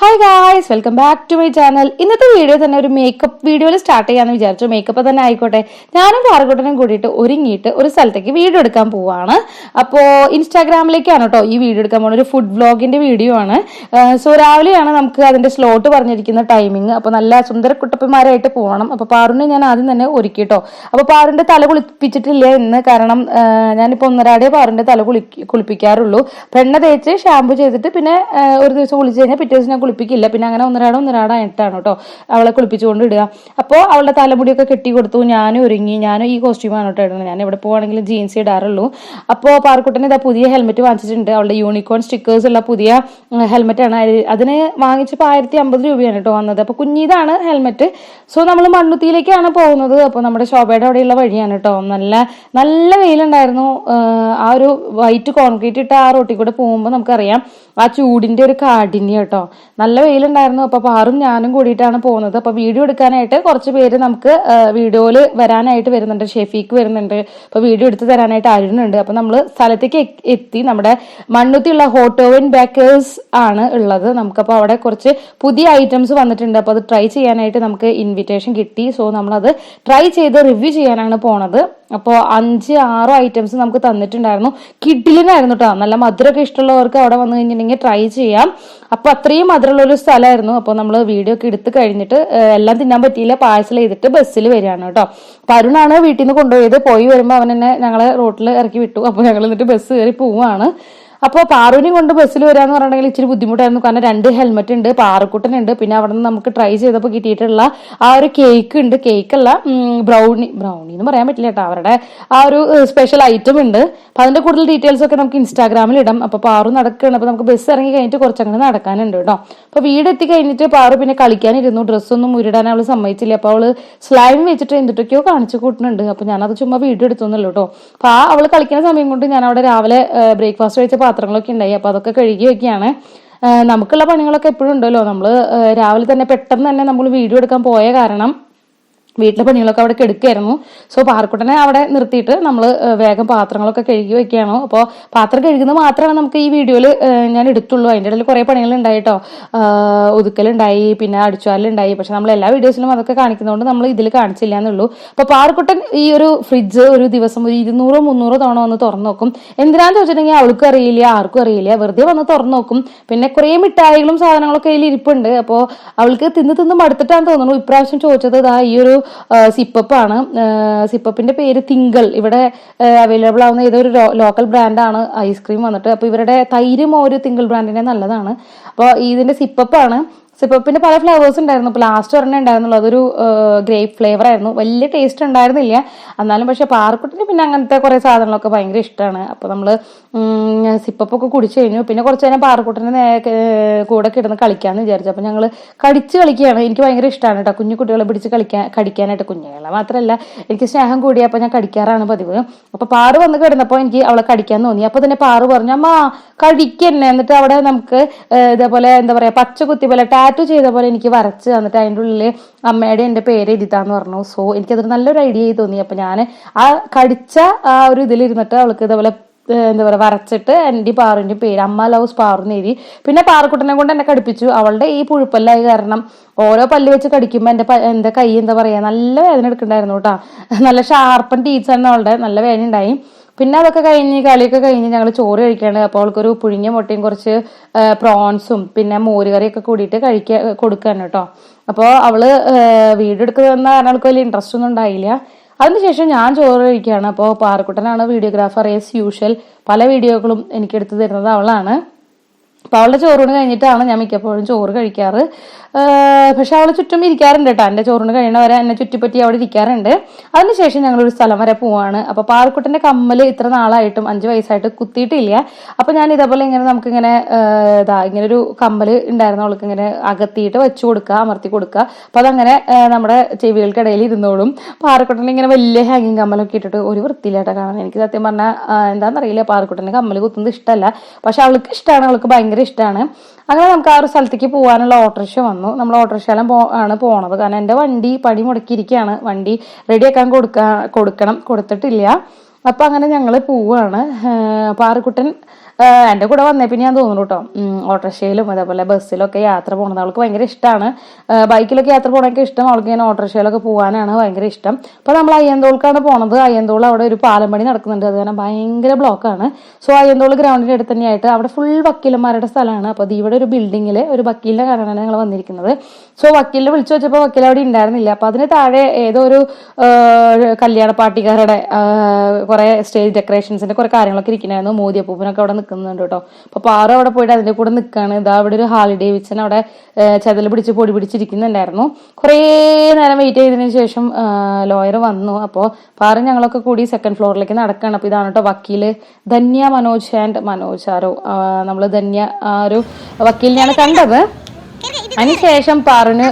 Hi guys welcome back to my channel ഇന്നത്തെ video തന്നെ ഒരു മേക്കപ്പ് വീഡിയോയിൽ സ്റ്റാർട്ട് ചെയ്യാന്ന് വിചാരിച്ചു. മേക്കപ്പ് തന്നെ ആയിക്കോട്ടെ. ഞാനും പാറക്കൂട്ടനും കൂടിയിട്ട് ഒരുങ്ങിയിട്ട് ഒരു സ്ഥലത്തേക്ക് വീഡിയോ എടുക്കാൻ പോവാണ്. അപ്പോൾ ഇൻസ്റ്റാഗ്രാമിലേക്കാണ് കേട്ടോ ഈ വീഡിയോ എടുക്കാൻ പോകുന്നത് ഒരു ഫുഡ് വ്ളോഗിന്റെ വീഡിയോ ആണ്. സോ രാവിലെയാണ് നമുക്ക് അതിന്റെ സ്ലോട്ട് പറഞ്ഞിരിക്കുന്ന ടൈമിങ് അപ്പോൾ നല്ല സുന്ദര കുട്ടപ്പന്മാരായിട്ട് പോകണം അപ്പോൾ പാറുവിനെ ഞാൻ ആദ്യം തന്നെ ഒരുക്കി കേട്ടോ അപ്പോൾ പാറിന്റെ തല കുളിപ്പിച്ചിട്ടില്ല ഇന്ന്. കാരണം ഞാനിപ്പോൾ ഒന്നരാടേ പാറുവിന്റെ തല കുളി കുളിപ്പിക്കാറുള്ളൂ. പെണ്ണ തേച്ച് ഷാമ്പു ചെയ്തിട്ട് പിന്നെ ഒരു ദിവസം കുളിച്ച് കഴിഞ്ഞാൽ പിറ്റേ ദിവസം ഞാൻ കുളിപ്പിക്കില്ല. പിന്നെ അങ്ങനെ ഒന്നരാടം ഒന്നരാടം ആയിട്ടാണ് കേട്ടോ അവളെ കുളിപ്പിച്ചുകൊണ്ട് ഇടുക അപ്പോൾ അവളുടെ തലമുടിയൊക്കെ കെട്ടി കൊടുത്തു ഞാനും ഒരുങ്ങി. ഞാനും ഈ കോസ്റ്റ്യൂമാണ് കേട്ടോ ഇടുന്നത്. ഞാൻ എവിടെ പോവാണെങ്കിലും ജീൻസ് ഇടാറുള്ളൂ. അപ്പോൾ പാർക്കുട്ടന് ഇതാ പുതിയ ഹെൽമെറ്റ് വാങ്ങിച്ചിട്ടുണ്ട്. അവളുടെ യൂണിക്കോൺ സ്റ്റിക്കേഴ്സ് ഉള്ള പുതിയ ഹെൽമെറ്റാണ് അതിന് വാങ്ങിച്ചപ്പോൾ ആയിരത്തി അമ്പത് രൂപയാണ് കേട്ടോ വന്നത്. അപ്പോൾ കുഞ്ഞിതാണ് ഹെൽമെറ്റ് സോ നമ്മൾ മണ്ണുത്തിയിലേക്കാണ് പോകുന്നത്. അപ്പോൾ നമ്മുടെ ശോഭയുടെ അവിടെയുള്ള വഴിയാണ് കേട്ടോ. നല്ല നല്ല വെയിലുണ്ടായിരുന്നു. ആ ഒരു വൈറ്റ് കോൺക്രീറ്റ് ഇട്ട ആ റോട്ടിൽ കൂടെ പോകുമ്പോൾ നമുക്കറിയാം. ആ ചൂടിന്റെ ഒരു കാഠിന്യം കേട്ടോ. നല്ല വെയിലുണ്ടായിരുന്നു. അപ്പൊ പാറും ഞാനും കൂടിയിട്ടാണ് പോകുന്നത്. അപ്പൊ വീഡിയോ എടുക്കാനായിട്ട് കുറച്ച് പേര് നമുക്ക് വീഡിയോയിൽ വരാനായിട്ട് വരുന്നുണ്ട്. ഷെഫീക്ക് വരുന്നുണ്ട്. അപ്പൊ വീഡിയോ എടുത്ത് തരാനായിട്ട് അരുണുണ്ട് അപ്പൊ നമ്മൾ സ്ഥലത്തേക്ക് എത്തി. നമ്മുടെ മണ്ണുത്തിയുള്ള ഹോട്ടോവൻ ബേക്കേഴ്സ് ആണ് ഉള്ളത്. നമുക്കപ്പോൾ അവിടെ കുറച്ച് പുതിയ ഐറ്റംസ് വന്നിട്ടുണ്ട്. അപ്പോൾ അത് ട്രൈ ചെയ്യാനായിട്ട് നമുക്ക് ഇൻവിറ്റേഷൻ കിട്ടി. സോ നമ്മളത് ട്രൈ ചെയ്ത് റിവ്യൂ ചെയ്യാനാണ് പോണത്. അപ്പോൾ അഞ്ച് ആറോ ഐറ്റംസ് നമുക്ക് തന്നിട്ടുണ്ടായിരുന്നു. കിഡിലിനായിരുന്നു കേട്ടോ നല്ല മധുരമൊക്കെ ഇഷ്ടമുള്ളവർക്ക് അവിടെ വന്നു കഴിഞ്ഞിട്ടുണ്ടെങ്കിൽ ട്രൈ ചെയ്യാം. അപ്പോൾ അത്രയും മധുരമുള്ള ഒരു സ്ഥലമായിരുന്നു. അപ്പോൾ നമ്മൾ വീഡിയോ ഒക്കെ എടുത്ത് കഴിഞ്ഞിട്ട് എല്ലാം തിന്നാൻ പറ്റിയില്ല. പാഴ്സൽ ചെയ്തിട്ട് ബസ്സിൽ വരികയാണ് കേട്ടോ അപ്പോൾ അരുണാണ് വീട്ടിൽ നിന്ന് കൊണ്ടുപോയത്. പോയി വരുമ്പോൾ അവൻ എന്നെ ഞങ്ങളെ റോട്ടിൽ ഇറക്കി വിട്ടു. അപ്പോൾ ഞങ്ങൾ എന്നിട്ട് ബസ് കയറി പോവാണ്. അപ്പോൾ പാറുവിനെയും കൊണ്ട് ബസ്സിൽ വരാന്ന് പറഞ്ഞിട്ടുണ്ടെങ്കിൽ ഇച്ചിരി ബുദ്ധിമുട്ടായിരുന്നു. കാരണം രണ്ട് ഹെൽമെറ്റ് ഉണ്ട് പാറക്കുട്ടനുണ്ട്. പിന്നെ അവിടെ നിന്ന് നമുക്ക് ട്രൈ ചെയ്തപ്പോൾ കിട്ടിയിട്ടുള്ള ആ ഒരു കേക്ക് ഉണ്ട്. കേക്കല്ല ബ്രൗണി ബ്രൗണി എന്ന് പറയാൻ പറ്റില്ല കേട്ടോ. അവരുടെ ആ ഒരു സ്പെഷ്യൽ ഐറ്റം ഉണ്ട്. അപ്പോൾ അതിന്റെ കൂടുതൽ ഡീറ്റെയിൽസ് ഒക്കെ നമുക്ക് ഇൻസ്റ്റാഗ്രാമിൽ ഇടാം. അപ്പോൾ പാറു നടക്കുകയാണ് അപ്പോൾ നമുക്ക് ബസ് ഇറങ്ങി കഴിഞ്ഞിട്ട് കുറച്ചങ്ങനെ നടക്കാനുണ്ട് കേട്ടോ. അപ്പോൾ വീട് എത്തി കഴിഞ്ഞിട്ട് പാറു പിന്നെ കളിക്കാനിരുന്നു. ഡ്രസ്സൊന്നും ഉരുടാൻ അവൾ സമ്മതിച്ചില്ല. അപ്പോൾ അവൾ സ്ലൈം വെച്ചിട്ട് എന്തിട്ടൊക്കെയോ കാണിച്ചു കൂട്ടുന്നുണ്ട്. അപ്പോൾ ഞാനത് ചുമ്മാ വീഡിയോ എന്നുള്ളൂ കേട്ടോ. അപ്പോൾ ആ അവൾ കളിക്കുന്ന സമയം കൊണ്ട് ഞാൻ അവിടെ രാവിലെ ബ്രേക്ക്ഫാസ്റ്റ് കഴിച്ച പാത്രങ്ങളൊക്കെ ഉണ്ടായി. അപ്പോൾ അതൊക്കെ കഴുകി വെക്കുകയാണ്. നമുക്കുള്ള പണികളൊക്കെ എപ്പോഴും ഉണ്ടല്ലോ. നമ്മൾ രാവിലെ തന്നെ പെട്ടെന്ന് തന്നെ നമ്മൾ വീഡിയോ എടുക്കാൻ പോയ കാരണം വീട്ടിലെ പണികളൊക്കെ അവിടെ എടുക്കായിരുന്നു സോ പാറക്കുട്ടനെ അവിടെ നിർത്തിയിട്ട് നമ്മൾ വേഗം പാത്രങ്ങളൊക്കെ കഴുകി വെക്കുകയാണ്. അപ്പോൾ പാത്രം കഴുകുന്നത് മാത്രമാണ് നമുക്ക് ഈ വീഡിയോയിൽ ഞാൻ എടുത്തുള്ളൂ. അതിന്റെ ഇടയിൽ കുറേ പണികൾ ഉണ്ടായിട്ടോ ഒതുക്കലുണ്ടായി പിന്നെ അടിച്ചുവാലുണ്ടായി പക്ഷെ നമ്മൾ എല്ലാ വീഡിയോസിലും അതൊക്കെ കാണിക്കുന്നതുകൊണ്ട് നമ്മൾ ഇതിൽ കാണിച്ചില്ല എന്നുള്ളൂ അപ്പോൾ പാറക്കുട്ടൻ ഈ ഒരു ഫ്രിഡ്ജ് ഒരു ദിവസം ഒരു ഇരുന്നൂറോ മുന്നൂറോ തവണ വന്ന് തുറന്നു നോക്കും എന്തിനാന്ന് ചോദിച്ചിട്ടുണ്ടെങ്കിൽ അവൾക്കും അറിയില്ല ആർക്കും അറിയില്ല. വെറുതെ വന്ന് തുറന്നു നോക്കും പിന്നെ കുറേ മിഠായികളും സാധനങ്ങളൊക്കെ അതിൽ ഇരിപ്പുണ്ട്. അപ്പോൾ അവൾക്ക് തിന്ന് തിന്ന് മടുത്തിട്ടാന്ന് തോന്നുന്നു. ഇപ്രാവശ്യം ചോദിച്ചത് ഈ ഒരു സിപ്പപ്പാണ് സിപ്പപ്പിന്റെ പേര് തിങ്കൾ ഇവിടെ അവൈലബിൾ ആവുന്ന ഏതൊരു ലോക്കൽ ബ്രാൻഡാണ് ഐസ്ക്രീം വന്നിട്ട്. അപ്പോൾ ഇവരുടെ തൈര് മോര് തിങ്കൾ ബ്രാൻഡിന്റെ നല്ലതാണ്. അപ്പോൾ ഇതിന്റെ സിപ്പപ്പാണ് സിപ്പപ്പിന്റെ പല ഫ്ലേവേഴ്സ് ഉണ്ടായിരുന്നു. ഇപ്പോൾ ലാസ്റ്റ് ഒരെണ്ണം ഉണ്ടായിരുന്നുള്ളൂ. അതൊരു ഗ്രേപ്പ് ഫ്ലേവർ ആയിരുന്നു. വലിയ ടേസ്റ്റ് ഉണ്ടായിരുന്നില്ല. എന്നാലും പക്ഷെ പാറക്കുട്ടിന് പിന്നെ അങ്ങനത്തെ കുറേ സാധനങ്ങളൊക്കെ ഭയങ്കര ഇഷ്ടമാണ് അപ്പോൾ നമ്മൾ സിപ്പപ്പൊക്കെ കുടിച്ചു കഴിഞ്ഞു. പിന്നെ കുറച്ച് നേരം പാർക്കുട്ടിന് കൂടെ കിടന്ന് കളിക്കാന്ന് വിചാരിച്ചു. അപ്പോൾ ഞങ്ങൾ കടിച്ച് കളിക്കുകയാണ്. എനിക്ക് ഭയങ്കര ഇഷ്ടമാണ് കേട്ടോ കുഞ്ഞു കുട്ടികളെ പിടിച്ച് കളിക്കാൻ കടിക്കാനായിട്ട്. കുഞ്ഞുങ്ങളെ മാത്രമല്ല എനിക്ക് സ്നേഹം കൂടി അപ്പോൾ ഞാൻ കടിക്കാറാണ് പതിവ്. അപ്പോൾ പാറ് വന്ന് കിടന്നപ്പോൾ എനിക്ക് അവളെ കടിക്കാൻ തോന്നി. അപ്പോൾ തന്നെ പാറ് പറഞ്ഞു അമ്മ കടിക്കന്നെ എന്നിട്ട് അവിടെ നമുക്ക് ഇതേപോലെ എന്താ പറയാ പച്ച കുത്തി പോലെ ടാറ്റു ചെയ്ത പോലെ എനിക്ക് വരച്ച് തന്നിട്ട് അതിന്റെ ഉള്ളിൽ അമ്മയുടെ എന്റെ പേര് എഴുതിത്താന്ന് പറഞ്ഞു. സോ എനിക്കതൊരു നല്ലൊരു ഐഡിയ ആയി തോന്നി. അപ്പം ഞാൻ ആ കടിച്ച ആ ഒരു ഇതിലിരുന്നിട്ട് അവൾക്ക് ഇതേപോലെ എന്താ പറയുക വരച്ചിട്ട് എന്റെ പാറുവിന്റെ പേര് അമ്മ ലവ്സ് പാറുന്ന് എഴുതി. പിന്നെ പാറക്കുട്ടനെ കൊണ്ട് എന്നെ കടിപ്പിച്ചു. അവളുടെ ഈ പുഴുപ്പല്ലായി കാരണം ഓരോ പല്ല് വെച്ച് കടിക്കുമ്പോൾ എന്റെ എന്റെ കൈ എന്താ പറയുക നല്ല വേദന എടുക്കണ്ടായിരുന്നു കേട്ടോ. നല്ല ഷാർപ്പൻ ടീച്ചറിന് അവളുടെ. നല്ല വേദന ഉണ്ടായി. പിന്നെ അതൊക്കെ കഴിഞ്ഞ് കളിയൊക്കെ കഴിഞ്ഞ് ഞങ്ങൾ ചോറ് കഴിക്കുകയാണ് അപ്പോൾ അവൾക്കൊരു പുഴുങ്ങിയ മുട്ടയും കുറച്ച് പ്രോൺസും പിന്നെ മോരുകറിയൊക്കെ കൂടിയിട്ട് കഴിക്ക കൊടുക്കാണ് കേട്ടോ അപ്പോൾ അവൾ വീഡിയോ എടുക്കുന്ന കാരണം അവൾക്ക് വലിയ ഇൻട്രസ്റ്റ് ഒന്നും ഉണ്ടായില്ല. അതിനുശേഷം ഞാൻ ചോറ് കഴിക്കുകയാണ് അപ്പോൾ പാറക്കുട്ടനാണ് വീഡിയോഗ്രാഫർ ഏസ് യൂഷ്വൽ പല വീഡിയോകളും എനിക്ക് എടുത്തു തരുന്നത് അവളാണ്. അപ്പോൾ അവളുടെ ചോറൂണ് കഴിഞ്ഞിട്ടാണ് ഞാൻ മിക്കപ്പോഴും ചോറ് കഴിക്കാറ്. പക്ഷെ അവൾ ചുറ്റും ഇരിക്കാറുണ്ട് കേട്ടോ എന്റെ ചോറിന് കഴിയണവരെ എന്നെ ചുറ്റിപ്പറ്റി അവിടെ ഇരിക്കാറുണ്ട്. അതിനുശേഷം ഞങ്ങളൊരു സ്ഥലം വരെ പോവാണ്. അപ്പോൾ പാറക്കുട്ടന്റെ കമ്മൽ ഇത്ര നാളായിട്ടും അഞ്ച് വയസ്സായിട്ട് കുത്തിയിട്ടില്ല. അപ്പോൾ ഞാൻ ഇതേപോലെ ഇങ്ങനെ നമുക്കിങ്ങനെ ഇതാ ഇങ്ങനെ ഒരു കമ്മൽ ഉണ്ടായിരുന്നു. അവൾക്ക് ഇങ്ങനെ അകത്തിയിട്ട് വെച്ചു കൊടുക്കുക അമർത്തി കൊടുക്കുക. അപ്പോൾ അതങ്ങനെ നമ്മുടെ ചെവികൾക്കിടയിൽ ഇരുന്നോളും. പാറക്കുട്ടൻ ഇങ്ങനെ വലിയ ഹാങ്ങിങ് കമ്മലൊക്കെ ഇട്ടിട്ട് ഒരു വൃത്തിയില്ലാട്ടോ കാണാൻ. എനിക്ക് സത്യം പറഞ്ഞാൽ എന്താണെന്നറിയില്ല പാറക്കുട്ടന് കമ്മൽ കുത്തുന്നത് ഇഷ്ടമല്ല പക്ഷെ അവൾക്ക് ഇഷ്ടമാണ് അവൾക്ക് ഭയങ്കര ഇഷ്ടമാണ് അങ്ങനെ നമുക്ക് ആ ഒരു സ്ഥലത്തേക്ക് പോകാനുള്ള ഓട്ടോറിക്ഷ വന്നു. നമ്മൾ ഓട്ടോറിക്ഷയിലും പോ ആണ് പോണത്. കാരണം എന്റെ വണ്ടി പണി മുടക്കിയിരിക്കുകയാണ് വണ്ടി റെഡിയാക്കാൻ കൊടുക്കാൻ കൊടുക്കണം. കൊടുത്തിട്ടില്ല. അപ്പൊ അങ്ങനെ ഞങ്ങൾ പോവുകയാണ് പാറക്കുട്ടൻ എന്റെ കൂടെ വന്നേ പിന്നെ ഞാൻ തോന്നുന്നു കേട്ടോ ഓട്ടോറിക്ഷയിലും അതേപോലെ ബസ്സിലൊക്കെ യാത്ര പോകുന്നത് അവൾക്ക് ഭയങ്കര ഇഷ്ടമാണ് ബൈക്കിലൊക്കെ യാത്ര പോകണമൊക്കെ ഇഷ്ടം. അവൾക്ക് ഇങ്ങനെ ഓട്ടോറിക്ഷയിലൊക്കെ പോകാനാണ് ഭയങ്കര ഇഷ്ടം. അപ്പോൾ നമ്മൾ അയ്യന്തോൾക്കാണ് പോണത്. അയ്യന്തോൾ അവിടെ ഒരു പാലം പണി നടക്കുന്നുണ്ട്. അത് കാരണം ഭയങ്കര ബ്ലോക്കാണ്. സോ അയ്യന്തോൾ ഗ്രൗണ്ടിന്റെ അടുത്ത് തന്നെയായിട്ട് അവിടെ ഫുൾ വക്കീലന്മാരുടെ സ്ഥലമാണ്. അപ്പോൾ ഇവിടെ ഒരു ബിൽഡിങ്ങിൽ ഒരു വക്കീലിനെ കാരണമാണ് ഞങ്ങൾ വന്നിരിക്കുന്നത്. സോ വക്കീലിനെ വിളിച്ചു വെച്ചപ്പോൾ വക്കീൽ അവിടെ ഉണ്ടായിരുന്നില്ല. അപ്പോൾ അതിന് താഴെ ഏതോ ഒരു കല്യാണ പാർട്ടിക്കാരുടെ കുറേ സ്റ്റേജ് ഡെക്കറേഷൻസിന്റെ കുറേ കാര്യങ്ങളൊക്കെ ഇരിക്കണമായിരുന്നു മോദിയപ്പൂപ്പനൊക്കെ അവിടെ നിൽക്കുന്നുണ്ട് കേട്ടോ. അപ്പോൾ പാറ അവിടെ പോയിട്ട് അതിന്റെ കൂടെ നിൽക്കുകയാണ് ഇതാ അവിടെ ഒരു ഹാളിഡേ വിച്ചൻ അവിടെ ചതൽ പിടിച്ച് പൊടി പിടിച്ചിരിക്കുന്നുണ്ടായിരുന്നു. കുറേ നേരം വെയിറ്റ് ചെയ്തതിന് ശേഷം ലോയർ വന്നു. അപ്പോൾ പാറ ഞങ്ങളൊക്കെ കൂടി സെക്കൻഡ് ഫ്ലോറിലേക്ക് നടക്കുകയാണ് അപ്പോൾ ഇതാണ് കേട്ടോ വക്കീൽ ധന്യ മനോജ് ആൻഡ് മനോജ് ആരോ. നമ്മൾ ധന്യ ആ ഒരു വക്കീലിനെയാണ് കണ്ടത്. അതിനുശേഷം പാറിന്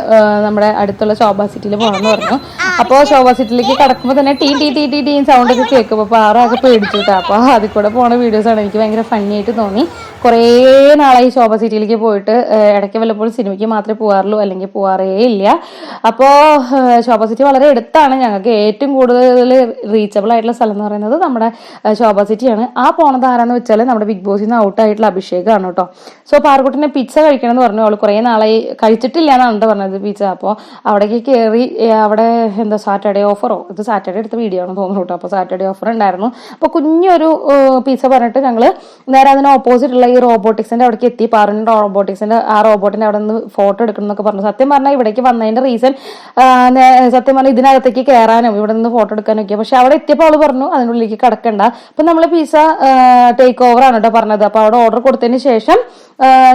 നമ്മുടെ അടുത്തുള്ള ശോഭ സിറ്റിയിൽ പോകണമെന്ന് പറഞ്ഞു. അപ്പോൾ ശോഭ സീറ്റിലേക്ക് കടക്കുമ്പോൾ തന്നെ ടീ ടീ ടീ ടീ ടീ സൗണ്ട് ഒക്കെ കേൾക്കും. അപ്പോൾ ആറൊക്കെ പേടിച്ചിട്ടാ. അപ്പൊ അപ്പോൾ അതിൽ കൂടെ പോണ വീഡിയോസ് ആണ് എനിക്ക് ഭയങ്കര ഫണ്ണി ആയിട്ട് തോന്നി. കുറേ നാളായി ശോഭ സിറ്റിയിലേക്ക് പോയിട്ട് ഇടയ്ക്ക് വല്ലപ്പോഴും സിനിമയ്ക്ക് മാത്രമേ പോകാറുള്ളൂ അല്ലെങ്കിൽ പോകാറേ ഇല്ല. അപ്പോ ശോഭ സിറ്റി വളരെ അടുത്താണ്. ഞങ്ങൾക്ക് ഏറ്റവും കൂടുതൽ റീച്ചബിൾ ആയിട്ടുള്ള സ്ഥലം എന്ന് പറയുന്നത് നമ്മുടെ ശോഭ സിറ്റിയാണ് ആ പോണത് ആരാന്ന് വെച്ചാൽ നമ്മുടെ ബിഗ് ബോസിൽ നിന്ന് ഔട്ട് ആയിട്ടുള്ള അഭിഷേകമാണ് കേട്ടോ. സോ പാറക്കുട്ടിനെ പിച്ച കഴിക്കണം എന്ന് പറഞ്ഞു അവൾ കുറേ നാളായി കഴിച്ചിട്ടില്ല എന്നാണ് പറഞ്ഞത് പിച്ച അപ്പോ അവിടേക്ക് കയറി അവിടെ എന്താ സാറ്റർഡേ ഓഫറോ ഇത് സാറ്റർഡേ എടുത്ത വീഡിയോ ആണ് തോന്നുന്നു കേട്ടോ. അപ്പോൾ സാറ്റർഡേ ഓഫർ ഉണ്ടായിരുന്നു. അപ്പോൾ കുഞ്ഞൊരു പിസ്സ പറഞ്ഞിട്ട് ഞങ്ങൾ നേരെ അതിന് ഓപ്പോസിറ്റുള്ള ഈ റോബോട്ടിക്സിന്റെ അവിടേക്ക് എത്തി. പറഞ്ഞു റോബോട്ടിക്സിന്റെ ആ റോബോട്ടിന്റെ അവിടെ നിന്ന് ഫോട്ടോ എടുക്കണം എന്നൊക്കെ പറഞ്ഞു. സത്യം പറഞ്ഞാൽ ഇവിടേക്ക് വന്നതിന്റെ റീസൺ സത്യം പറഞ്ഞാൽ ഇതിനകത്തേക്ക് കയറാനും ഇവിടെ നിന്ന് ഫോട്ടോ എടുക്കാനും ഒക്കെ. പക്ഷെ അവിടെ എത്തിയപ്പോൾ അവൾ പറഞ്ഞു അതിനുള്ളിലേക്ക് കിടക്കണ്ട. അപ്പം നമ്മൾ പിസ്സ ടേക്ക് ഓവർ ആണ് കേട്ടോ പറഞ്ഞത്. അപ്പോൾ അവിടെ ഓർഡർ കൊടുത്തതിന് ശേഷം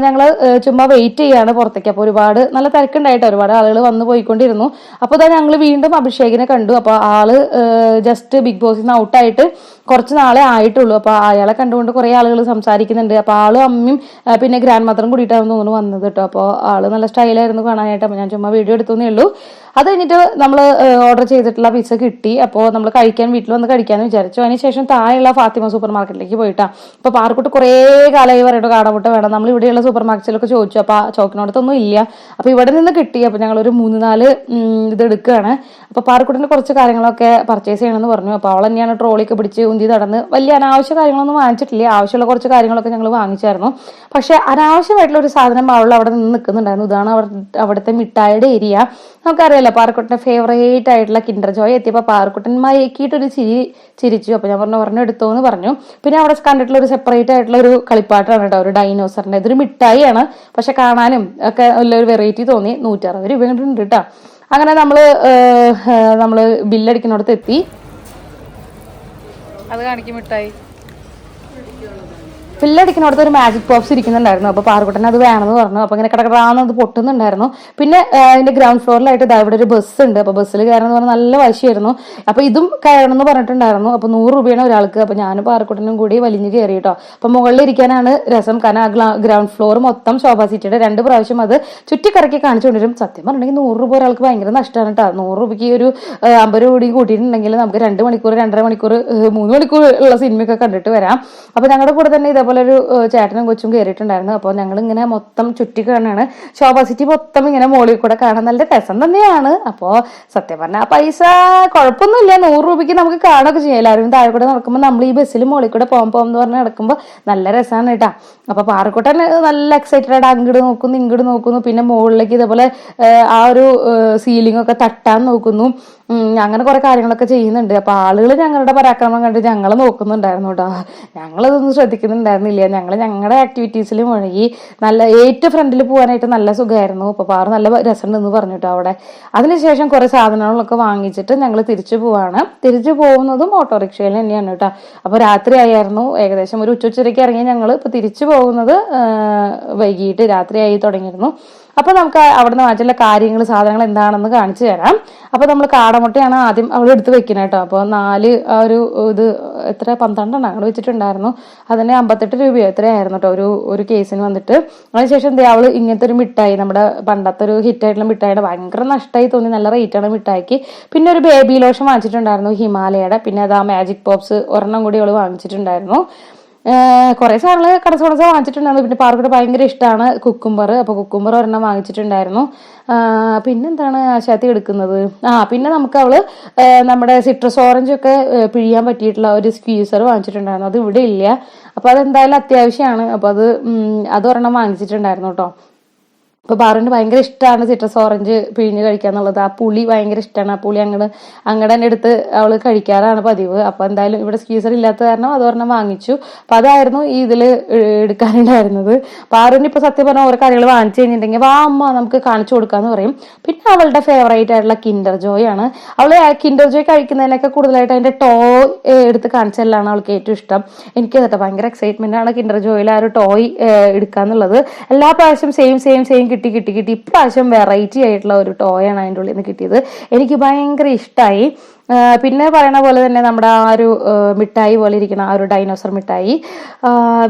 ഞങ്ങൾ ചുമ്മാ വെയിറ്റ് ചെയ്യാണ് പുറത്തേക്ക്. അപ്പോൾ ഒരുപാട് നല്ല തിരക്കുണ്ടായിട്ട്. ഒരുപാട് ആളുകൾ വന്നു പോയിക്കൊണ്ടിരുന്നു. അപ്പോൾ ഇതാ ഞങ്ങൾ വീണ്ടും അഭിഷേകിനെ കണ്ടു. അപ്പോൾ ആൾ ജസ്റ്റ് ബിഗ് ബോസിൽ നിന്ന് ഔട്ടായിട്ട് കുറച്ച് നാളെ ആയിട്ടുള്ളൂ. അപ്പോൾ അയാളെ കണ്ടുകൊണ്ട് കുറേ ആളുകൾ സംസാരിക്കുന്നുണ്ട്. അപ്പോൾ ആളും അമ്മയും പിന്നെ ഗ്രാൻഡ് മദറും കൂടിയിട്ടാണ് തോന്നുന്നു വന്നത് കേട്ടോ അപ്പോൾ ആൾ നല്ല സ്റ്റൈലായിരുന്നു കാണാനായിട്ട്. അപ്പോൾ ഞാൻ ചുമ്മാ വീഡിയോ എടുത്തേ ഉള്ളൂ. അത് കഴിഞ്ഞിട്ട് നമ്മൾ ഓർഡർ ചെയ്തിട്ടുള്ള പിസ്സ കിട്ടി. അപ്പോൾ നമ്മൾ കഴിക്കാൻ വീട്ടിൽ വന്ന് കഴിക്കാമെന്ന് വിചാരിച്ചു. അതിനുശേഷം താഴെയുള്ള ഫാത്തിമ സൂപ്പർ മാർക്കറ്റിലേക്ക് പോയിട്ടാ. അപ്പോൾ പാർക്കുട്ട് കുറേ കാലമായി പറയട്ടോ കാടമുട്ട വേണം. നമ്മൾ ഇവിടെയുള്ള സൂപ്പർ മാർക്കറ്റിലൊക്കെ ചോദിച്ചു. അപ്പോൾ ആ ചോക്കിനോടത്തൊന്നും ഇല്ല. അപ്പോൾ ഇവിടെ നിന്ന് കിട്ടി. അപ്പോൾ ഞങ്ങൾ ഒരു മൂന്ന് നാല് ഇത് എടുക്കുകയാണ് അപ്പോൾ പാർക്കുട്ടിന് കുറച്ച് കാര്യങ്ങളൊക്കെ പർച്ചേസ് ചെയ്യണമെന്ന് പറഞ്ഞു. അപ്പോൾ അവൾ തന്നെയാണ് ട്രോളിയൊക്കെ പിടിച്ച് ഉന്തി നടന്ന് വലിയ അനാവശ്യ കാര്യങ്ങളൊന്നും വാങ്ങിച്ചിട്ടില്ല. ആവശ്യമുള്ള കുറച്ച് കാര്യങ്ങളൊക്കെ ഞങ്ങൾ വാങ്ങിച്ചായിരുന്നു. പക്ഷേ അനാവശ്യമായിട്ടുള്ള ഒരു സാധനം അവൾ അവിടെ നിന്ന് നിൽക്കുന്നുണ്ടായിരുന്നു. ഇതാണ് അവിടെ അവിടുത്തെ മിഠായിയുടെ ഏരിയ. നമുക്കറിയാലോ പാർക്കുട്ടന്റെ ഫേവറേറ്റ് ആയിട്ടുള്ള കിൻഡർ ജോയ് എത്തിയപ്പോൾ പാറക്കുട്ടൻ മയക്കിയിട്ടൊരു ചിരി ചിരിച്ചു. അപ്പോൾ ഞാൻ പറഞ്ഞു പറഞ്ഞു എടുത്തോ എന്ന് പറഞ്ഞു. പിന്നെ അവിടെ കണ്ടിട്ടുള്ള ഒരു സെപ്പറേറ്റ് ആയിട്ടുള്ള ഒരു കളിപ്പാട്ടാണ് കേട്ടോ ഒരു ഡൈനോസറിന്റെ ഇതൊരു മിഠായിയാണ്. പക്ഷെ കാണാനും ഒക്കെ ഒരു വെറൈറ്റി തോന്നി. നൂറ്ററുപത് രൂപ കണ്ടിട്ടുണ്ട് കേട്ടോ. അങ്ങനെ നമ്മൾ നമ്മൾ ബില്ലടിക്കുന്നിടത്ത് എത്തി. അത് കാണിക്കും മിഠായി. ബില്ലടിക്കുന്നിടത്ത് ഒരു മാജിക് പോപ്സ് ഇരിക്കുന്നുണ്ടായിരുന്നു. അപ്പോൾ പാറക്കുട്ടൻ അത് വേണമെന്ന് പറഞ്ഞു. അപ്പോൾ ഇങ്ങനെ കിടക്കടാന്ന് അത് പൊട്ടുന്നുണ്ടായിരുന്നു. പിന്നെ അതിന്റെ ഗ്രൗണ്ട് ഫ്ലോറിലായിട്ട് ഇതാ ഇവിടെ ഒരു ബസ് ഉണ്ട്. അപ്പോൾ ബസ്സിൽ കയറണം എന്ന് പറഞ്ഞാൽ നല്ല വശിയായിരുന്നു. അപ്പോൾ ഇതും കയറണം എന്ന് പറഞ്ഞിട്ടുണ്ടായിരുന്നു. അപ്പോൾ നൂറ് രൂപയാണ് ഒരാൾക്ക്. അപ്പോൾ ഞാനും പാറക്കുട്ടനും കൂടി വലിഞ്ഞ് കയറി കേട്ടോ അപ്പോൾ മുകളിൽ ഇരിക്കാനാണ് രസം. കാരണം ആ ഗ്രൗണ്ട് ഫ്ലോർ മൊത്തം ശോഭാ സീറ്റിയുടെ രണ്ട് പ്രാവശ്യം അത് ചുറ്റിക്കറക്കി കാണിച്ചുകൊണ്ടിരും. സത്യം പറഞ്ഞിട്ടുണ്ടെങ്കിൽ നൂറ് രൂപ ഒരാൾക്ക് ഭയങ്കര നഷ്ടമാണ് കേട്ടോ നൂറ് രൂപയ്ക്ക് ഒരു അമ്പത് രൂപ കൂടി കൂട്ടിയിട്ടുണ്ടെങ്കിൽ നമുക്ക് രണ്ട് മണിക്കൂർ രണ്ടര മണിക്കൂർ മൂന്ന് മണിക്കൂർ ഉള്ള സിനിമയൊക്കെ കണ്ടിട്ട് വരാം. അപ്പോൾ ഞങ്ങളുടെ കൂടെ തന്നെ ഇതേപോലെ ഒരു ഏഹ്, ചേട്ടനും കൊച്ചും കയറിയിട്ടുണ്ടായിരുന്നു അപ്പോൾ ഞങ്ങൾ ഇങ്ങനെ മൊത്തം ചുറ്റി കാണാണ് ശോഭ സിറ്റി മൊത്തം ഇങ്ങനെ മോളിൽ കൂടെ കാണാൻ നല്ല രസം തന്നെയാണ്. അപ്പോൾ സത്യം പറഞ്ഞാൽ പൈസ കുഴപ്പമൊന്നുമില്ല. നൂറ് രൂപയ്ക്ക് നമുക്ക് കാണുകയൊക്കെ ചെയ്യാം. എല്ലാവരും താഴെ കൂടെ നടക്കുമ്പോൾ നമ്മൾ ഈ ബസ്സിൽ മോളിൽ കൂടെ പോകാൻ പോകും എന്ന് പറഞ്ഞ് നടക്കുമ്പോൾ നല്ല രസമാണ് കേട്ടാ. അപ്പോൾ പാറക്കുട്ടൻ നല്ല എക്സൈറ്റഡ് ആയിട്ട് അങ്ങോട്ട് നോക്കുന്നു ഇങ്ങോട്ട് നോക്കുന്നു. പിന്നെ മുകളിലേക്ക് ഇതേപോലെ ആ ഒരു സീലിംഗ് ഒക്കെ തട്ടാൻ നോക്കുന്നു. അങ്ങനെ കുറെ കാര്യങ്ങളൊക്കെ ചെയ്യുന്നുണ്ട്. അപ്പൊ ആളുകൾ ഞങ്ങളുടെ പരാക്രമം കണ്ടിട്ട് ഞങ്ങൾ നോക്കുന്നുണ്ടായിരുന്നു കേട്ടോ. ഞങ്ങളതൊന്നും ശ്രദ്ധിക്കുന്നുണ്ടായിരുന്നില്ല ഞങ്ങൾ ഞങ്ങളുടെ ആക്ടിവിറ്റീസിൽ മുഴുകി നല്ല ഏറ്റവും ഫ്രണ്ടിൽ പോകാനായിട്ട് നല്ല സുഖമായിരുന്നു അപ്പൊ പാറ നല്ല രസമുണ്ടെന്ന് പറഞ്ഞു കേട്ടോ അവിടെ. അതിനുശേഷം കുറേ സാധനങ്ങളൊക്കെ വാങ്ങിച്ചിട്ട് ഞങ്ങൾ തിരിച്ചു പോവാണ്. തിരിച്ചു പോകുന്നതും ഓട്ടോറിക്ഷയിൽ തന്നെയാണ് കേട്ടോ. അപ്പൊ രാത്രി ആയിരുന്നു ഏകദേശം ഒരു ഉച്ച ഉച്ചയ്ക്ക് ഇറങ്ങി ഞങ്ങൾ ഇപ്പൊ തിരിച്ചു പോകുന്നത് വൈകിട്ട് രാത്രിയായി തുടങ്ങിയിരുന്നു. അപ്പൊ നമുക്ക് അവിടുന്ന് വാങ്ങിച്ചുള്ള കാര്യങ്ങൾ സാധനങ്ങൾ എന്താണെന്ന് കാണിച്ചു തരാം. അപ്പൊ നമ്മൾ കാടമുട്ടയാണ് ആദ്യം അവിടെ എടുത്ത് വെക്കുന്നത് കേട്ടോ അപ്പോൾ നാല് ഒരു ഇത് എത്ര? പന്ത്രണ്ടെണ്ണം അങ്ങനെ വെച്ചിട്ടുണ്ടായിരുന്നു. അതിന് അമ്പത്തെട്ട് രൂപയോ എത്രയായിരുന്നു കേട്ടോ ഒരു ഒരു കേസിന് വന്നിട്ട്. അതിനുശേഷം എന്താ അവൾ ഇങ്ങനത്തെ ഒരു മിഠായി നമ്മുടെ പണ്ടത്തെ ഒരു ഹിറ്റ് ആയിട്ടുള്ള മിഠായിയുടെ ഭയങ്കര നഷ്ടമായി തോന്നി. നല്ല റേറ്റ് ആണ് മിഠായിക്ക്. പിന്നെ ഒരു ബേബി ലോഷൻ വാങ്ങിച്ചിട്ടുണ്ടായിരുന്നു ഹിമാലയയുടെ. പിന്നെ അത് ആ മാജിക് പോപ്സ് ഒരെണ്ണം കൂടി അവൾ വാങ്ങിച്ചിട്ടുണ്ടായിരുന്നു. കുറേ കടച്ചു കടസോടസ വാങ്ങിച്ചിട്ടുണ്ടായിരുന്നു. പിന്നെ പാർക്കോട് ഭയങ്കര ഇഷ്ടമാണ് കുക്കുംബർ അപ്പോൾ കുക്കുംബർ ഒരെണ്ണം വാങ്ങിച്ചിട്ടുണ്ടായിരുന്നു. പിന്നെന്താണ് ആശാത്തി എടുക്കുന്നത്? ആ പിന്നെ നമുക്ക് അവൾ നമ്മുടെ സിട്രസ് ഓറഞ്ച് ഒക്കെ പിഴിയാൻ പറ്റിയിട്ടുള്ള ഒരു സ്ക്വീസർ വാങ്ങിച്ചിട്ടുണ്ടായിരുന്നു. അത് ഇവിടെ ഇല്ല. അപ്പോൾ അതെന്തായാലും അത്യാവശ്യമാണ്. അപ്പോൾ അത് അതൊരെണ്ണം വാങ്ങിച്ചിട്ടുണ്ടായിരുന്നു കേട്ടോ. അപ്പോൾ ബാറിന് ഭയങ്കര ഇഷ്ടമാണ് സിട്രസ് ഓറഞ്ച് പിഴിഞ്ഞ് കഴിക്കുക എന്നുള്ളത്. ആ പുളി ഭയങ്കര ഇഷ്ടമാണ് ആ പുളി അങ്ങോട്ട് അങ്ങോട്ട് തന്നെ എടുത്ത് അവൾ കഴിക്കാറാണ് പതിവ്. അപ്പൊ എന്തായാലും ഇവിടെ സ്കീസർ ഇല്ലാത്ത കാരണം അത് ഒരെണ്ണം വാങ്ങിച്ചു. അപ്പൊ അതായിരുന്നു ഈ ഇതിൽ എടുക്കാനുണ്ടായിരുന്നത്. ബാറിന് ഇപ്പൊ സത്യം പറഞ്ഞാൽ ഓരോ കാര്യങ്ങൾ വാങ്ങിച്ചു കഴിഞ്ഞിട്ടുണ്ടെങ്കിൽ വാ അമ്മ നമുക്ക് കാണിച്ചു കൊടുക്കാന്ന് പറയും. പിന്നെ അവളുടെ ഫേവറേറ്റ് ആയിട്ടുള്ള കിൻഡർ ജോയ് ആണ്. അവൾ കിൻഡർ ജോയ് കഴിക്കുന്നതിനൊക്കെ കൂടുതലായിട്ട് അതിന്റെ ടോ എടുത്ത് കാണിച്ചല്ലാണ് അവൾക്ക് ഏറ്റവും ഇഷ്ടം. എനിക്ക് കേട്ടോ ഭയങ്കര എക്സൈറ്റ്മെന്റ് ആണ് കിൻഡർ ജോയിൽ ആ ഒരു ടോയ് എടുക്കാന്നുള്ളത്. എല്ലാ പ്രാവശ്യം സെയിം സെയിം സെയിം കിട്ടി കിട്ടി കിട്ടി. ഇപ്രാവശ്യം വെറൈറ്റി ആയിട്ടുള്ള ഒരു ടോയ് ആണ് അതിന്റെ ഉള്ളിൽ നിന്ന് കിട്ടിയത്. എനിക്ക് ഭയങ്കര ഇഷ്ടമായി പിന്നെ പറയണ പോലെ തന്നെ നമ്മുടെ ആ ഒരു മിഠായി പോലെ ഇരിക്കുന്ന ആ ഒരു ഡൈനോസർ മിഠായി.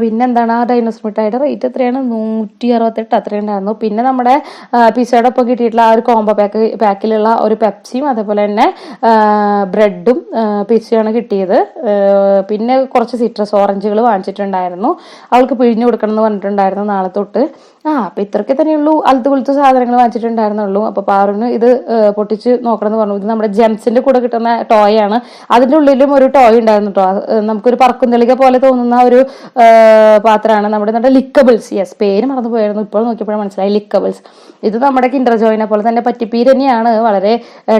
പിന്നെ പിന്നെന്താണ്? ആ ഡൈനോസർ മിഠായിയുടെ റേറ്റ് എത്രയാണ്? നൂറ്റി അറുപത്തെട്ട് അത്രയും ഉണ്ടായിരുന്നു. പിന്നെ നമ്മുടെ പിസയുടെ ഒപ്പം കിട്ടിയിട്ടുള്ള ആ ഒരു കോംബോ പാക്ക് പാക്കിലുള്ള ഒരു പെപ്സിയും അതേപോലെ തന്നെ ബ്രെഡും പിസയാണ് കിട്ടിയത്. പിന്നെ കുറച്ച് സിട്രസ് ഓറഞ്ചുകൾ വാങ്ങിച്ചിട്ടുണ്ടായിരുന്നു. അവൾക്ക് പിഴിഞ്ഞു കൊടുക്കണം എന്ന് പറഞ്ഞിട്ടുണ്ടായിരുന്നു നാളെ തൊട്ട്. ആ അപ്പൊ ഇത്രയൊക്കെ തന്നെയുള്ളൂ അലത്ത് കുലത്ത് സാധനങ്ങൾ വാങ്ങിച്ചിട്ടുണ്ടായിരുന്നുള്ളൂ. അപ്പൊ പാറുന് ഇത് പൊട്ടിച്ച് നോക്കണം എന്ന് പറഞ്ഞു. ഇത് നമ്മുടെ ജെംസിന്റെ കൂടെ കിട്ടുന്ന ടോയ് ആണ്. അതിന്റെ ഉള്ളിലും ഒരു ടോയ് ഉണ്ടായിരുന്നു കേട്ടോ നമുക്കൊരു പറക്കുന്തളിക പോലെ തോന്നുന്ന ഒരു പാത്രമാണ് നമ്മുടെ നമ്മുടെ ലിക്കബിൾസ്. യെസ് പേര് മറന്നു പോയായിരുന്നു ഇപ്പോൾ നോക്കിയപ്പോഴാണ് മനസ്സിലായി ലിക്കബിൾസ്. ഇത് നമ്മുടെ കിൻഡർ ജോയിനെ പോലെ തന്നെ പറ്റിപ്പീര് തന്നെയാണ്. വളരെ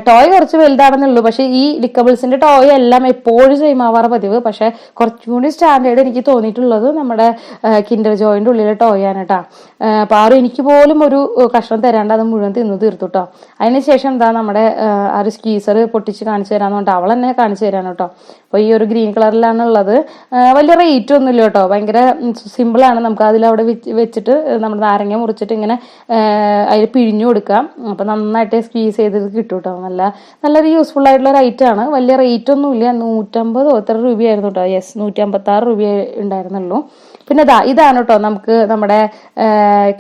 ടോയ് കുറച്ച് വലുതാണെന്നുള്ളൂ. പക്ഷേ ഈ ലിക്കബിൾസിന്റെ ടോയ് എല്ലാം എപ്പോഴും സെയിം ആവാറ് പതിവ്. പക്ഷെ കുറച്ചും കൂടി സ്റ്റാൻഡേർഡ് എനിക്ക് തോന്നിയിട്ടുള്ളത് നമ്മുടെ കിൻഡർ ജോയിന്റെ ഉള്ളിലെ ടോയ് ആണ് കേട്ടോ പാറു എനിക്ക് പോലും ഒരു കഷ്ണം തരാണ്ട് അത് മുഴുവൻ തിന്നു തീർത്തു കേട്ടോ അതിനുശേഷം എന്താ നമ്മുടെ ആ ഒരു സ്കീസർ പൊട്ടിച്ച് കാണിച്ചു തരാന്ന് പറഞ്ഞിട്ട് അവൾ തന്നെ കാണിച്ചു തരാണ് കേട്ടോ അപ്പോൾ ഈ ഒരു ഗ്രീൻ കളറിലാണ് ഉള്ളത് വലിയ റേറ്റ് ഒന്നുമില്ല കേട്ടോ ഭയങ്കര സിമ്പിൾ ആണ്. നമുക്ക് അതിൽ അവിടെ വെച്ചിട്ട് നമ്മുടെ നാരങ്ങ മുറിച്ചിട്ട് ഇങ്ങനെ അതിൽ പിഴിഞ്ഞു കൊടുക്കാം. അപ്പോൾ നന്നായിട്ട് സ്ക്വീസ് ചെയ്ത് കിട്ടും കേട്ടോ നല്ല നല്ലൊരു യൂസ്ഫുൾ ആയിട്ടുള്ള ഒരു ആണ്. വലിയ റേറ്റ് ഒന്നുമില്ല. നൂറ്റമ്പതോ എത്ര രൂപയായിരുന്നു കേട്ടോ യെസ് നൂറ്റി അമ്പത്തി ആറ് രൂപ ഉണ്ടായിരുന്നുള്ളൂ. പിന്നെ ദാ ഇതാണ് കേട്ടോ നമുക്ക് നമ്മുടെ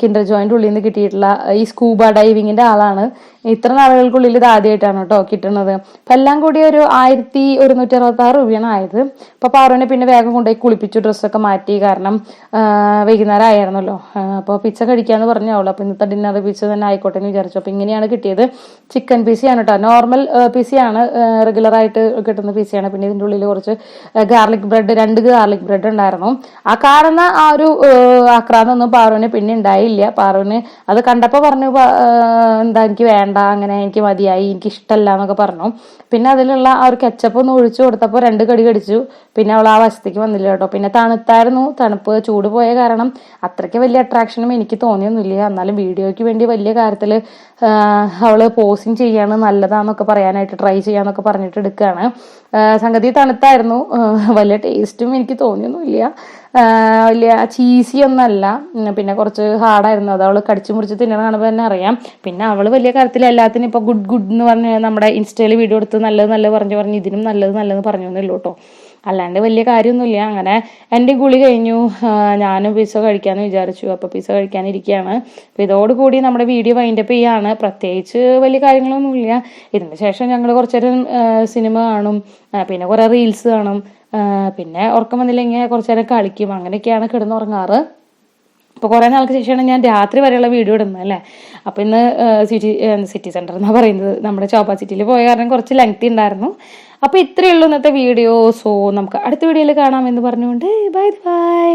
കിൻഡർ ജോയിന്റ് ഉള്ളിൽ നിന്ന് കിട്ടിയിട്ടുള്ള ഈ സ്കൂബ ഡൈവിങ്ങിന്റെ ആളാണ്. ഇത്ര നാളുകൾക്കുള്ളിൽ ഇത് ആദ്യമായിട്ടാണ് കേട്ടോ കിട്ടുന്നത്. അപ്പൊ എല്ലാം കൂടി ഒരു ആയിരത്തി ഒരുന്നൂറ്റി അറുപത്തി ആറ് രൂപയാണ് ആയത്. അപ്പൊ പാറുവിനെ പിന്നെ വേഗം കൊണ്ടുപോയി കുളിപ്പിച്ചു ഡ്രസ്സൊക്കെ മാറ്റി. കാരണം വൈകുന്നേരം ആയിരുന്നല്ലോ. അപ്പോൾ പിച്ച കഴിക്കാന്ന് പറഞ്ഞു അപ്പോൾ അപ്പൊ ഇന്നത്തെ ഡിന്നർ പിച്ച തന്നെ ആയിക്കോട്ടെ എന്ന് വിചാരിച്ചു. അപ്പൊ ഇങ്ങനെയാണ് കിട്ടിയത്. ചിക്കൻ പിസിയാണ് കേട്ടോ നോർമൽ പിസിയാണ് റെഗുലർ ആയിട്ട് കിട്ടുന്ന പിസിയാണ് പിന്നെ ഇതിന്റെ ഉള്ളിൽ കുറച്ച് ഗാർലിക് ബ്രെഡ് രണ്ട് ഗാർലിക് ബ്രെഡ് ഉണ്ടായിരുന്നു. ആ കാണുന്ന ആ ഒരു ആക്രാന്തൊന്നും പാറുവിന് പിന്നെ ഉണ്ടായില്ല. പാറുവിന് അത് കണ്ടപ്പോൾ പറഞ്ഞു എന്താ എനിക്ക് വേണ്ട അങ്ങനെ എനിക്ക് മതിയായി എനിക്ക് ഇഷ്ടമല്ല എന്നൊക്കെ പറഞ്ഞു. പിന്നെ അതിലുള്ള ആ ഒരു കെച്ചപ്പ് ഒന്ന് ഒഴിച്ചു കൊടുത്തപ്പോൾ രണ്ട് കടി കടിച്ചു. പിന്നെ അവൾ ആ വശത്തേക്ക് വന്നില്ല കേട്ടോ. പിന്നെ തണുത്തായിരുന്നു. തണുപ്പ് ചൂട് പോയ കാരണം അത്രയ്ക്ക് വലിയ അട്രാക്ഷനും എനിക്ക് തോന്നിയൊന്നുമില്ല. എന്നാലും വീഡിയോയ്ക്ക് വേണ്ടി വലിയ കാര്യത്തിൽ അവൾ പോസിങ് ചെയ്യാണ് നല്ലതാന്നൊക്കെ പറയാനായിട്ട് ട്രൈ ചെയ്യാന്നൊക്കെ പറഞ്ഞിട്ട് എടുക്കുകയാണ് സംഗതി തണുത്തായിരുന്നു. വലിയ ടേസ്റ്റും എനിക്ക് തോന്നിയൊന്നുമില്ല. വലിയ ചീസി ഒന്നല്ല. പിന്നെ കുറച്ച് ഹാർഡായിരുന്നു അത് അവൾ കടിച്ചു മുറിച്ച് തിന്നണ കാണുമ്പോൾ തന്നെ അറിയാം. പിന്നെ അവൾ വലിയ കാര്യത്തിൽ എല്ലാത്തിനും ഇപ്പൊ ഗുഡ് ഗുഡ് എന്ന് പറഞ്ഞ് നമ്മുടെ ഇൻസ്റ്റയിൽ വീഡിയോ എടുത്ത് നല്ലത് നല്ലത് പറഞ്ഞു പറഞ്ഞ് ഇതിനും നല്ലത് നല്ലത് പറഞ്ഞു എന്നല്ലോ കേട്ടോ അല്ലാണ്ട് വലിയ കാര്യമൊന്നുമില്ല. അങ്ങനെ എന്റെ ഗുളി കഴിഞ്ഞു. ഞാനും പിസ കഴിക്കാമെന്ന് വിചാരിച്ചു. അപ്പോൾ പിസ കഴിക്കാനിരിക്കുകയാണ് അപ്പോൾ ഇതോടുകൂടി നമ്മുടെ വീഡിയോ വൈൻഡപ്പ് ചെയ്യാണ്. പ്രത്യേകിച്ച് വലിയ കാര്യങ്ങളൊന്നുമില്ല. ഇതിന് ശേഷം ഞങ്ങൾ കുറച്ചേരം സിനിമ കാണും. പിന്നെ കുറേ റീൽസ് കാണും. പിന്നെ ഉറക്കം വന്നില്ലെങ്കിൽ കുറച്ചേരം കളിക്കും. അങ്ങനെയൊക്കെയാണ് കിടന്നുറങ്ങാറ്. അപ്പോൾ കുറേ നാൾക്ക് ശേഷമാണ് ഞാൻ രാത്രി വരെയുള്ള വീഡിയോ ഇടുന്നത് അല്ലേ? അപ്പോൾ ഇന്ന് സിറ്റി സിറ്റി സെന്റർ എന്നാണ് പറയുന്നത്. നമ്മുടെ ചോപ്പ സിറ്റിയിൽ പോയ കാരണം കുറച്ച് ലെങ്തി ഉണ്ടായിരുന്നു. അപ്പോൾ ഇത്രയേ ഉള്ളൂ ഇന്നത്തെ വീഡിയോ സോ നമുക്ക് അടുത്ത വീഡിയോയിൽ കാണാം എന്ന് പറഞ്ഞുകൊണ്ട് ബൈ ബൈ